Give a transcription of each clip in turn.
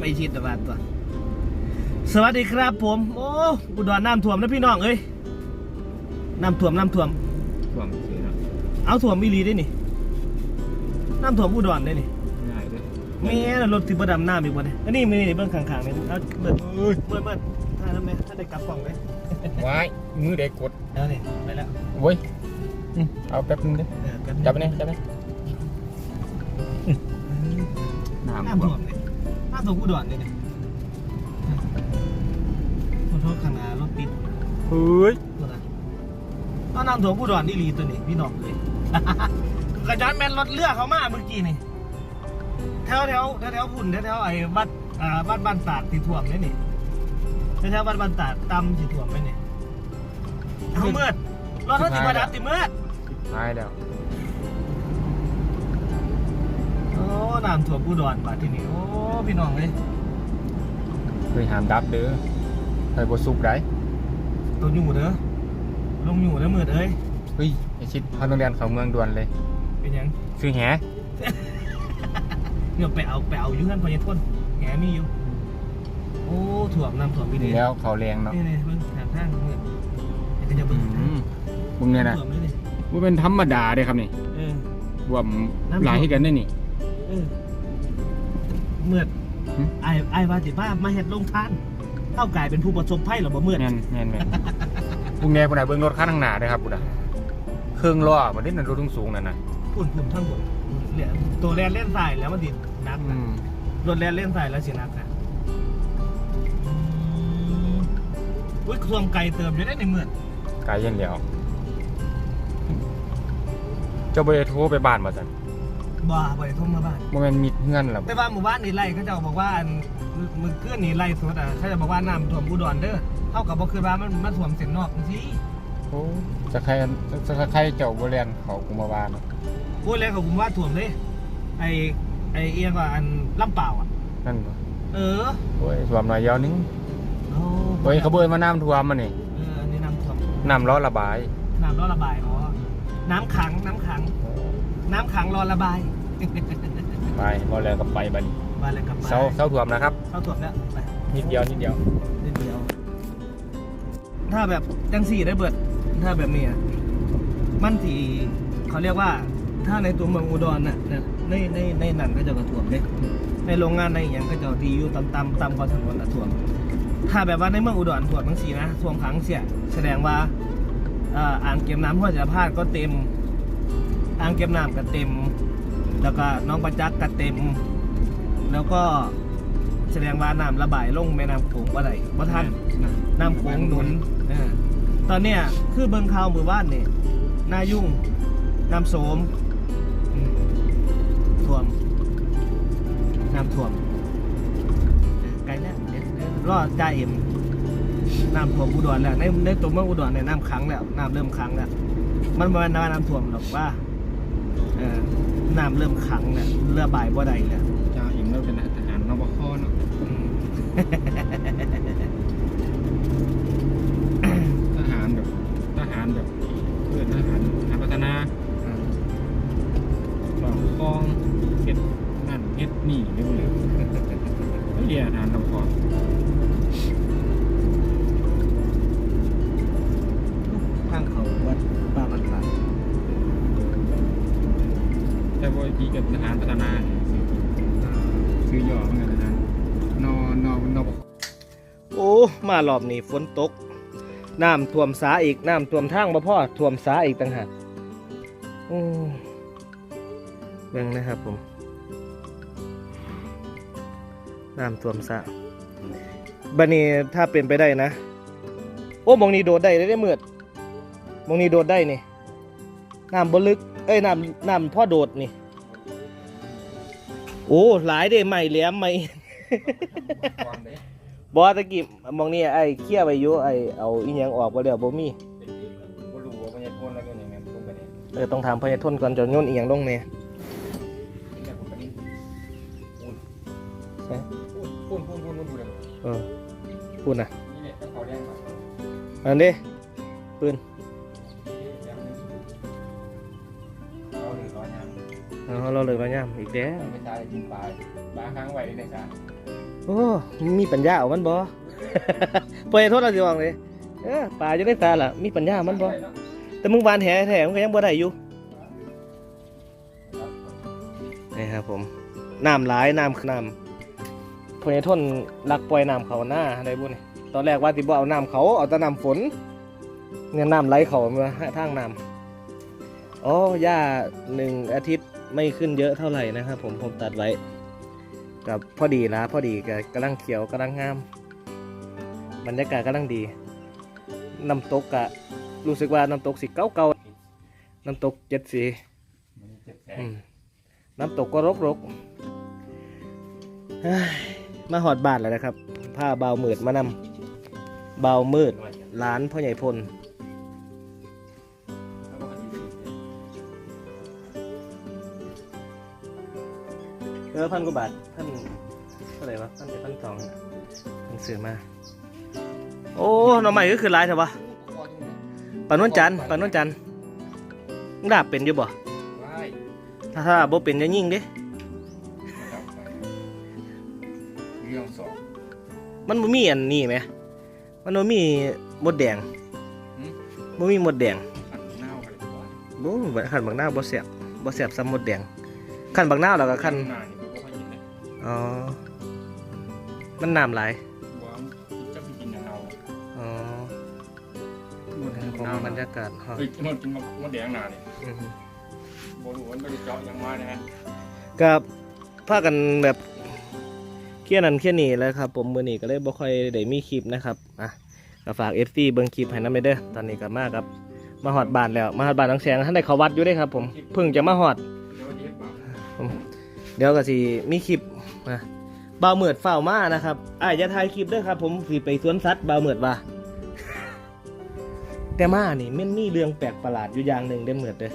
ำไอชิดตะวันตัวสวัสดีครับผม โอ้อุดรน้ำท่วมนะพี่น้องเอ้ยน้ำท่วมน้ำท่วมความซื้อเนาะเอาท่วมอีหลีได้นี่น้ำท่วมอุดรได้นี่ง่ายด้วยแม่น่ะรถที่ประดำน้ำอีกบ่เนี่ยอันนี้มีนี่เบื้องข้างๆนี่เอาเบิดเบิดเบิดถ้าทำไมถ้าได้กลับกล่องเลยว้ายมือเด็กกดแล้วนี่ไปแล้วเว้ยอืมเอาแป๊บนึงดิเออแป๊จับไปนี่จับไปน้ำน้ำท่วม นี่น้ำท่วมอุดรนี่นี่ขอโทษข้างหน้ารถติดเฮ้ยตัวนะตอนน้ำท่วมอุดรนี่ลีตัวนี้พี่น้องเลยกระจานแมนรถเลือกเขามาเมื่อกี้นี่แถวแถวแถวแถวพุ่นแถวแถวไอ้วัดอ่าวัดบ้านตาดที่ท่วมนี่นี่แถวแถววัดบ้านตาดตำที่ท่วมไหมนี่เอาเมื่อดรถเขาติดประดับติดเมื่อดตายแล้ว น้ำท่วมอุดรบาดที่นี่โอ้พี่น้องเลยเคยหามดับเด้อเคยบสุกได้ตัวอยู่เด้อลงอยู่เด้อเมื่อดเอ้ยเฮ้ยไอชิดเขาต้องเรียนเขาเมืองด่วนเลย เป็นหยังซื้อแหเนี่ยไปเอาไปเอาอยู่นั่นพอยายพ่นแหมีอยู่โอ้ถ่วมน้ำถ่วมพี่ดีนี่แล้วเขาแรงเนาะนี่นี่เบิ่งทางข้างเมื่อเดี๋ยวก็จะอืเบิ่งทางมมึงเนี่ยนะถ่วมเลยนี่ว่าเป็นธรรมดาเด้ครับนี่เออว่าหลายให้กันได้นี่เออ เมื่อหึ ไอ้ไอ้วาติบ้ามาเฮ็ดลงทานเท่ากลายเป็นผู้ประสบภัยหรอบ่เมื่อแม่นแม่นแม่นพวกแน่พวกไหนเบิ้งรถข้างทางหน้าเด้อครับปุ๊ดอะเครื่องล้อมันนี่นั่นรถสูงๆนั่นน่ะพุ่นพุ่นทั้งหมดเนี่ยตัวแลนเล่นสายแล้วมันดินักอืนะมรถแลนเล่นสายแล้วสินักนะอืมอุ้ยท่วมไกลเติมอยู่ได้ในเมื่อไกลเย็นแล้วเจ้าบ่ได้โทรไปบ้านบ่ซั่น บ้าไปท่วมมาบ้าน บ่แม่นมิดเฮือนล่ะแต่ว่าหมู่บ้านนี่ไล่เขาเจะบอกว่าอันมือเกื้อนนี่ไล่สดอะเขาจะบอกว่าน้ำท่วมอุดรเด้อเท่ากับบ่คือว่ามันมันท่วมเส้นนอกจังซี่โอ้จะใครจะใครเจ้าบ่เรียนเขากุมาวานโอ้ยแล้วเขาผมว่าถ่วมเลยไอไอเอียงว่าอันลำเปล่าอะ นั่นบ่เออโอ้ยท่วมหน่อยเดียวนึงโอ้โอ้ยเขาเบิ่นมาน้ำท่วมมานี่เอออันนี้น้ำท่วมน้ำรอระบาย น้ำรอระบายอ๋อน้ำขังน้ำขัง น้ำขังรอระบาย ไปบ่แล้วก็ไปบัดนี้มาเลยกลับมาเซาเซาท่วมนะครับ เข้าถ่วมแล้วไปนิดเดียวนิดเดียว นิดเดียว ถ้าแบบจังสี่ได้เบิด ถ้าแบบนี้อะมันที่เขาเรียกว่า ถ้าในตัวเมืองอุดรน่ะเนี่ยในในในนั้นก็จะกระถ่วมเลยในโรงงานในอหย่างก็จะดีอยู่ตำตำตำกว่าถนนน่ะถ่วม ถ้าแบบว่าในเมืองอุดรถ่วมทั้งสี่นะท่วมขังเสีย แสดงว่าเอ่ออ่างเก็บน้ำห้วยจะพาดก็เต็ม อ่างเก็บน้ำก็เต็ม แล้วก็น้องประจักษ์ก็เต็ม แล้วก็แสดงว่าน้ำระบายลงแม่น้ำโขงว่าไรว่าท่านน้ำโขงหนุนเออตอนเนี้ยคือเบิ่งข่าวมือบ้านนี่นายุ่งน้ำโสมอืมท่วมน้ำท่วมเออไกลแล้วเดี๋ยวเดี๋ยวรอจ่าเอ็มน้ำท่วมอุดรแล้วในในตัวเมืองอุดรเนี่ยน้ำขังแล้วน้ำเริ่มขังแล้วมันบ่แมันน้ำท่วมหรอกว่าเออ น้ำเริ่มขังแล้วระบายบ่ได้แล้วจ้าอิ่มแล้วเป็นทหารนบคเนาะทหารแบบทหารแบบเพื่อนทหารทหารพัฒนาสองคลองเฮ็ดนั่นเฮ็ดนี่เรียกว่าเลยเรียนทหารนบค มารอบนี้ฝนตกน้ำท่วมสาอีกน้ำท่วมทางบ่พ่อท่วมสาอีกต่างหากโอ้เบิ่งนะครับผมน้ำท่วมสาบันนี้ถ้าเป็นไปได้นะ โอ้มองนี้โดดได้ได้ได้เมือดมองนี้โดดได้นี่น้ำบลึกเอ้ยน้ำน้ำพ่อโดดนี่ โอ้หลายเด้ใหม่แหลมใหม่ บอตะกี้มองนี่ไอ้เคี่ยไปอยู่ไอ้เอาอีหยังออกบ่แล้วบ่มีบ่รู้ว่ามันจะพ่นแล้วก็อย่างนั้นตรงไปเนี่ยเออต้องถามพญาทนก่อนจะโยนอีหยังลงแน่นี่แหละผมก็นี่พูนใช่พูนพูนพูนพูนพูนเลยเออพูดน่ะนี่แหละต้องเขาแรงก่อนอันนี้ปืนเราหนึ่งร้อยยามเอาเราเลยมาย่ำอีกแล้วไม่ตายกินปลาปลาค้างไว้ในสระโอ้โอ้มีปัญญาเอามันบ่ปล่อยโทษเราสิวางเลยเออปลาจะได้ตาล่ะ มีปัญญามันบ่แต่มึงวานแหแถมนก็ยังบ่ได้อยู่นี่ครับผมน้ำหลายน้ำน้ำพอยทนลักปล่อยน้ำเขาหน้าได้บุญตอนแรกว่าสิบ่เอาน้ำเขาเอาแต่น้ำฝนเนี่ยน้ำไหลเขามาทางน้ำอ๋อหญ้าหนึ่งอาทิตย์ไม่ขึ้นเยอะเท่าไหร่นะครับผมผมตัดไว้ กับพอดีละพอดีกับกำลังเขียวกำลังงาม บรรยากาศกำลังดีน้ำตกกะรู้สึกว่าน้ำตกสีเก่าเก่าน้ำตกเจ็ดสีน้ำตกก็รกรกมาหอดบ้านแล้วนะครับ ผ้าเบาวมืดมานำเบาวมืดร้านพ่อใหญ่พล เออพันกว่าบาทพันเท่าไหร่วะพันเจ็ดพันสองพันซื้อมา โอ้หน่อใหม่ก็คือหลายใช่ปะปานนวลจันทร์ปานนวลจันทร์มึงดาบเป็นอยู่บ่ว้ายถ้าถ้าบ่เป็นจะยิ่งเด้ครับไปเรื่องสองมันบ่มีอันนี้ไหมมันบ่มีมดแดงหืมบ่มีมดแดงอันเน่าอะไรก่อนบ่ขันบักหน้าวบ่แซ่บบ่แซ่บซ้ำมดแดงขันบักหน้าวแล้วก็ขันหน้านี่ผมก็ค่ อยกินเลยอ๋อ มันน้ำหลายว่าจะไปกินอย่างเราอ๋อหมดของน้ำบรรยากาศฮะเฮ้ยมันกินมะแดงหนานี่อือฮึบรู้ว่ามันไปเจาะยังมาเนี่ยฮะกับพากันแบบเครียดนั่นเครียดนี่แหล้วครับ ผมมื้อนี้ก็เลยบ่ค่อยได้มีคลิปนะครับอะก็ฝาก FC เบิ่งคลิปให้นำเด้อตอนนี้ก็มากับมาฮอดบ้านแล้วมาฮอดบ้านน้องแสงท่านได้เข้าวัดอยู่เด้ครับ ผมเพิ่งจะมาฮอดเดี๋ยวเย็บปากเดี๋ยวก็สิมีคลิป มาบ่าวเหมือดเฝ้ามานะครับอะอย่าถ่ายคลิปด้อครับ ผมสิไปสวนสัตว์บ่าวเหมือดว่าแต่มานี่มันมีเรื่องแปลกประหลาดอยู่อย่างหนึ่งเด้อเหมือดเด้อ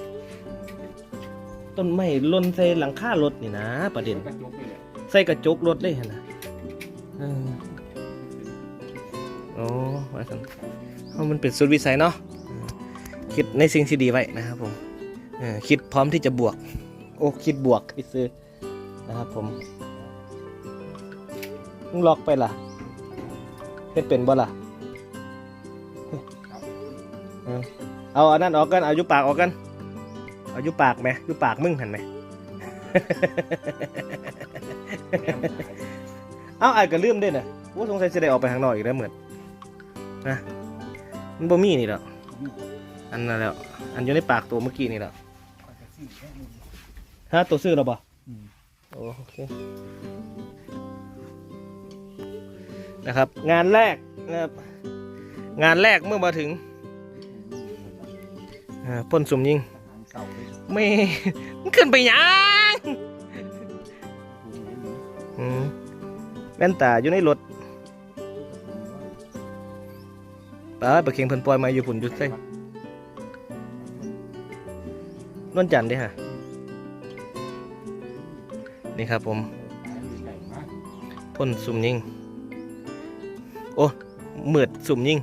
ต้นไม้ล่นใส่หลังคารถนี่นะ ประเด็น กระจกเลยแหละใส่กระจกรถเลยหั่นนะเออโอ้ว่าสันเพราะมันเป็นสุดวิสัยเนาะเออคิดในสิ่งที่ดีไว้นะครับผมเออคิดพร้อมที่จะบวก โอ้คิดบวกคิดซื้อนะครับผม มึงล็อกไปล่ะเฮ็ดเป็นบ่ล่ะเออเอาอันนั้นออกกันเอาอยู่ปากออกกันเอาอยู่ปากไหมอยู่ปากมึงหันไหมเอาไอ้ก็ลืมเด้น่ะว่าสงสัยจะได้ออกไปข้างนอกอีกแล้วเหมือนนะมันบ่มีนี่หรอกอันนั้นแล้ว อันอยู่ในปากตัวเมื่อกี้นี่แหละฮะตัวซื้อเราบ่โอเค นะครับ งานแรกนะครับงานแรกเมื่อมาถึงพ่นสุ่มยิงเก่ไม่ขึ้นไปยังแว่นตาอยู่ในรถป้าปะเคียงเพิ่นปล่อยมาอยู่พุ่นยู่ใส่นวลจันทร์เด้ฮะนี่ครับผมพ่นสุ่มยิง โอ้เมือดสุ่มยิ่ง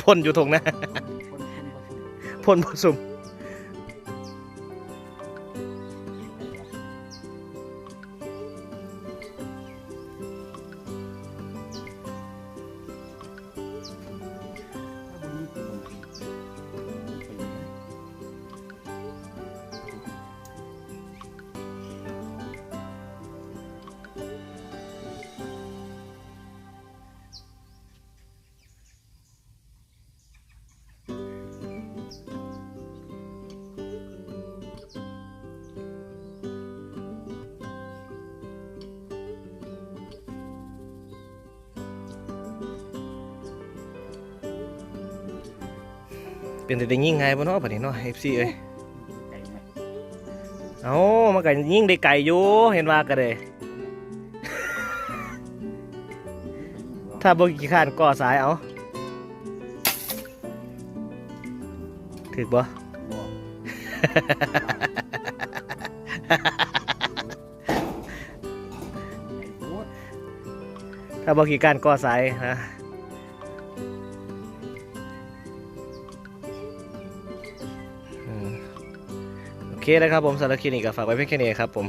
พ่นอยู่ทงนะคนคนผสม เป็นแต่ได้ยิงไงบ่เนาะบัดนี้เนาะ FC เอ้ยไก่ไหมเอามันก็ยิงได้ไกลอยู่เห็นว่าก็ได้ถ้าบ่กี่ข้านก่อสายเอาถึกบ่ถ้าบ่กี่การก่อสายนะ เคนะครับผมสารบคลินิกก็ฝากไว้เพียงแค่นี้ครับผม